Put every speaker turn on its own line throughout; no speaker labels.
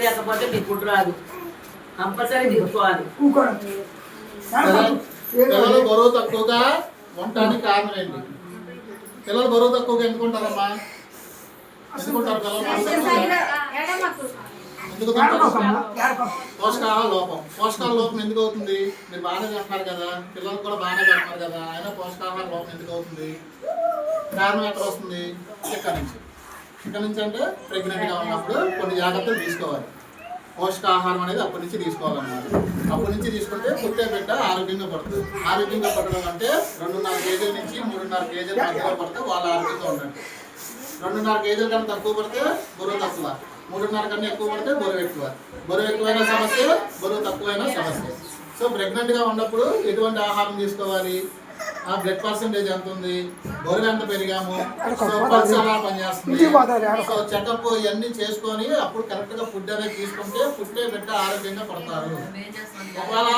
ఎక్కకపోతే మీకు గుడ్డు రాదు. కంపల్సరీ తీసుకోవాలి
పిల్లలు బరువు తక్కువగా ఉండటానికి కారణం ఏంటి పిల్లలు బరువు తక్కువగా ఎందుకుంటారమ్మా? ఎందుకుంటారు పిల్లలు? పోషకాహార లోపం. పోషకాహార లోపం ఎందుకు అవుతుంది మీరు బాగానే తింటున్నారు కదా. పిల్లలు కూడా బాగానే తింటున్నారు కదా. అయినా పోషకాహార లోపం ఎందుకు అవుతుంది కారణం ఎక్కడ వస్తుంది? ఇక్కడ నుంచి. ఇక్కడ నుంచి అంటే ప్రెగ్నెంట్గా ఉన్నప్పుడు కొన్ని జాగ్రత్తలు తీసుకోవాలి. పోషకాహారం అనేది అప్పటి నుంచి తీసుకోవాలన్నమాట. అప్పటి నుంచి తీసుకుంటే పుట్టే బిడ్డ ఆరోగ్యంగా పడుతుంది. ఆరోగ్యంగా పడడం అంటే రెండున్నర కేజీల నుంచి మూడున్నర కేజీల మధ్యలో పడితే వాళ్ళు ఆరోగ్యంగా ఉండండి రెండున్నర కేజీల కన్నా తక్కువ పడితే బరువు తక్కువ. మూడున్నర కన్నా ఎక్కువ పడితే బరువు ఎక్కువ. బరువు ఎక్కువైన సమస్య బరువు తక్కువైన సమస్య. సో ప్రెగ్నెంట్గా ఉన్నప్పుడు ఎటువంటి ఆహారం తీసుకోవాలి? ఆ బ్లడ్ పర్సంటేజ్ ఎంత ఉంది? బరువు ఎంత పెరిగాము? సో పల్స్ ఎలా పనిచేస్తుంది? సో చెకప్ ఇవన్నీ చేసుకొని అప్పుడు కరెక్ట్గా ఫుడ్ అనేది తీసుకుంటే పుట్టే బిడ్డ ఆరోగ్యంగా పడతారు. ఒకవేళ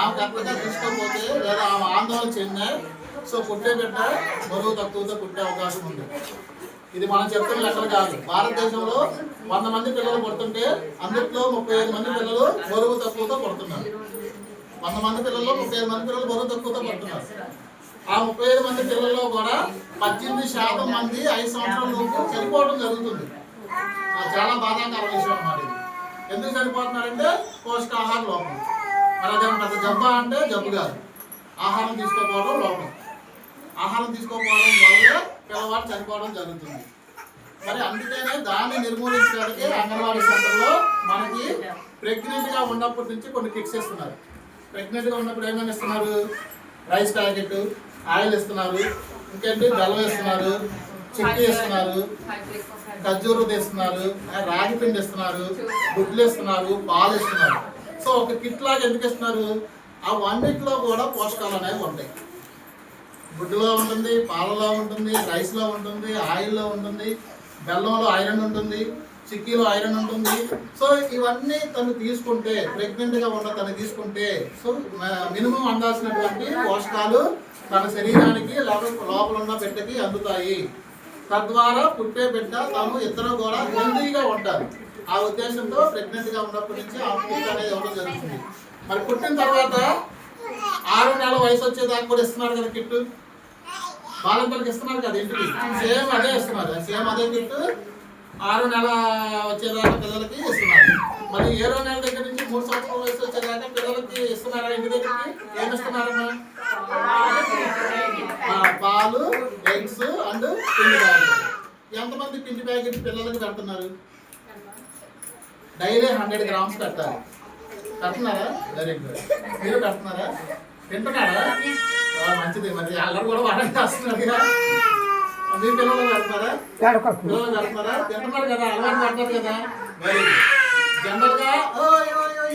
ఆమె కరెక్ట్గా తీసుకోకపోతే లేదా ఆమె ఆందోళన చెందే సో పుట్టే బిడ్డ బరువు తక్కువతో పుట్టే అవకాశం ఉంది. ఇది మనం చెప్తున్న లెక్కలు కాదు. భారతదేశంలో వంద మంది పిల్లలు పుడుతుంటే అందులో ముప్పై ఐదు మంది పిల్లలు బరువు తక్కువతో పడుతున్నారు. వంద మంది పిల్లల్లో ముప్పై ఐదు మంది పిల్లలు బరువు తక్కువతో పడుతున్నారు. ఆ ముప్పై ఐదు మంది పిల్లల్లో కూడా పద్దెనిమిది శాతం మంది ఐదు సంవత్సరాల లోపు చనిపోవడం జరుగుతుంది. చాలా బాధాకర విషయం అన్నమాట ఇది ఎందుకు చనిపోతున్నారంటే పోషకాహార లోపం. మరి అదే పెద్ద జబ్బ అంటే జబ్బు కాదు. ఆహారం తీసుకోకపోవడం లోపం. ఆహారం తీసుకోకపోవడం వల్ల పిల్లవాడు చనిపోవడం జరుగుతుంది. మరి అందుకనే దాన్ని నిర్మూలించడానికి అంగన్వాడీ సెంటర్లో మనకి ప్రెగ్నెంట్గా ఉన్నప్పటి నుంచి కొన్ని కిట్స్ ఇస్తున్నారు. ప్రెగ్నెంట్గా ఉన్నప్పుడు ఏమేమి ఇస్తున్నారు? రైస్ ప్యాకెట్ ఆయిల్ ఇస్తున్నారు ఇంకేంటి? బెల్లం ఇస్తున్నారు చెక్కి ఇస్తున్నారు ఖర్జూరు ఇస్తున్నారు రాగి పిండి ఇస్తున్నారు గుడ్లు ఇస్తున్నారు పాలు ఇస్తున్నారు సో ఒక కిట్ లాగా ఎందుకు ఇస్తున్నారు ఆ వన్నిట్లో కూడా పోషకాలు అనేవి ఉంటాయి. గుడ్డులో ఉంటుంది పాలలో ఉంటుంది రైస్లో ఉంటుంది ఆయిల్లో ఉంటుంది బెల్లంలో ఐరన్ ఉంటుంది చిక్కీలో ఐరన్ ఉంటుంది. సో ఇవన్నీ తను తీసుకుంటే ప్రెగ్నెంట్గా ఉన్న తను తీసుకుంటే సో మినిమం అందాల్సినటువంటి పోషకాలు తన శరీరానికి లోపల లోపల ఉన్న బిడ్డకి అందుతాయి. తద్వారా పుట్టే బిడ్డ తాము ఇద్దరు కూడా హెల్దీగా ఉంటారు ఆ ఉద్దేశంతో ప్రెగ్నెంట్గా ఉన్నప్పటి నుంచి ఆ అనేది ఇవ్వడం జరుగుతుంది. మరి పుట్టిన తర్వాత ఆరు నెలల వయసు వచ్చేదాకా కూడా ఇస్తున్నారు కదా కిట్టు? బాలంపల్లికి ఇస్తున్నారు కదా ఇంటికి? సేమ్ అదే ఇస్తున్నారు. సేమ్ అదే కిట్టు ఆరు నెల వచ్చేదాకా పిల్లలకి ఇస్తున్నారు. మరి ఏడో నెల దగ్గర నుంచి మూడు సంవత్సరాల వయసు వచ్చేదాకా పిల్లలకి ఇస్తున్నారా ఇంటి దగ్గరికి? ఏమి ఇస్తున్నారమ్మా? పాలు ఎగ్స్ అండ్ పిండి ప్యాకెట్ ఎంతమంది పిండి ప్యాకెట్ పిల్లలకి పెడుతున్నారు? డైలీ హండ్రెడ్ గ్రామ్స్ పెట్టాలి కడుతున్నారా వెరీ గుడ్ మీరు కడుతున్నారా తింటున్నారా? మంచిది. మరి అందరూ కూడా వాడని చేస్తున్నారు కదా. మీ పిల్లలు కడుతున్నారా పిల్లలు కడుతున్నారా తింటున్నారు కదా. అలవాటు పడతారు కదా. వెరీ గుడ్ జనరల్గా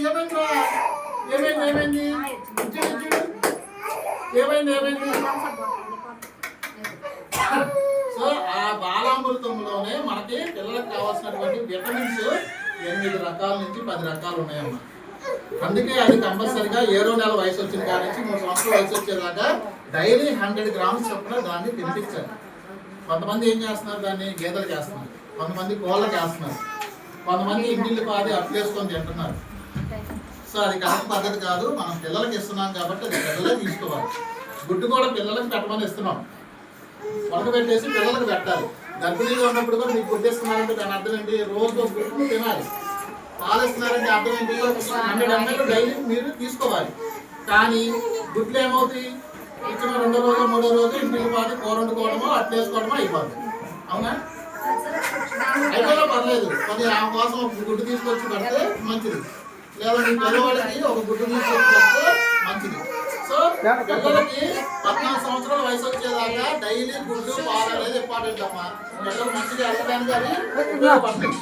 ఏమైంది ఏమైంది. ఏమైంది ఏమైంది? సో ఆ బాలామృతంలోనే మనకి పిల్లలకు కావాల్సినటువంటి విటమిన్స్ ఎనిమిది రకాల నుంచి పది రకాలు ఉన్నాయమ్మా. అందుకే అది కంపల్సరిగా ఏడో నెల వయసు వచ్చిన కాడ నుంచి మూడు సంవత్సరాల వయసు వచ్చేదాకా డైలీ హండ్రెడ్ గ్రామ్స్ చొప్పున దాన్ని తినిపించాలి. కొంతమంది ఏం చేస్తున్నారు దాన్ని? గేదెలు చేస్తున్నారు. కొంతమంది కోళ్ళకి వేస్తున్నారు కొంతమంది ఇంటిల్లు పాది అట్లేసుకొని తింటున్నారు. సో అది కరెక్ట్ పద్ధతి కాదు. మనం పిల్లలకి ఇస్తున్నాం కాబట్టి అది పిల్లలే తీసుకోవాలి. గుడ్డు కూడా పిల్లలకి పెట్టమని ఇస్తున్నాం. ఉడకబెట్టేసి పిల్లలకు పెట్టాలి. గర్భిణీగా ఉన్నప్పుడు కూడా మీకు గుడ్డేస్తున్నారంటే దాని అర్థం ఏంటి? రోజు ఒక గుడ్డు తినాలి. పాలిస్తున్నారంటే అర్థం ఏంటి? హండ్రెడ్ ఎంఎల్ డైలీ మీరు తీసుకోవాలి. కానీ గుడ్లు ఏమవుతాయి? ఇచ్చిన రెండో రోజు మూడో రోజు ఇంటికి పాటు కూర వండుకోవడమో అట్లా వేసుకోవడమో అయిపోతుంది అవునా? అయితే పర్లేదు. కొద్దిగా ఆ కోసం ఒక గుడ్డు తీసుకొచ్చి పెడితే మంచిది. లేదా మీ పిల్లవాడికి ఒక గుడ్డు తీసుకొచ్చి పెడితే మంచిది. సో పిల్లలకి పద్నాలుగు సంవత్సరాల వయసు వచ్చేదాకా డైలీ గుడ్డు పాలు అనేది ఇంపార్టెంట్ అమ్మా పిల్లలు మంచిగా వెళ్ళడానికి అది ఉపయోగపడుతుంది?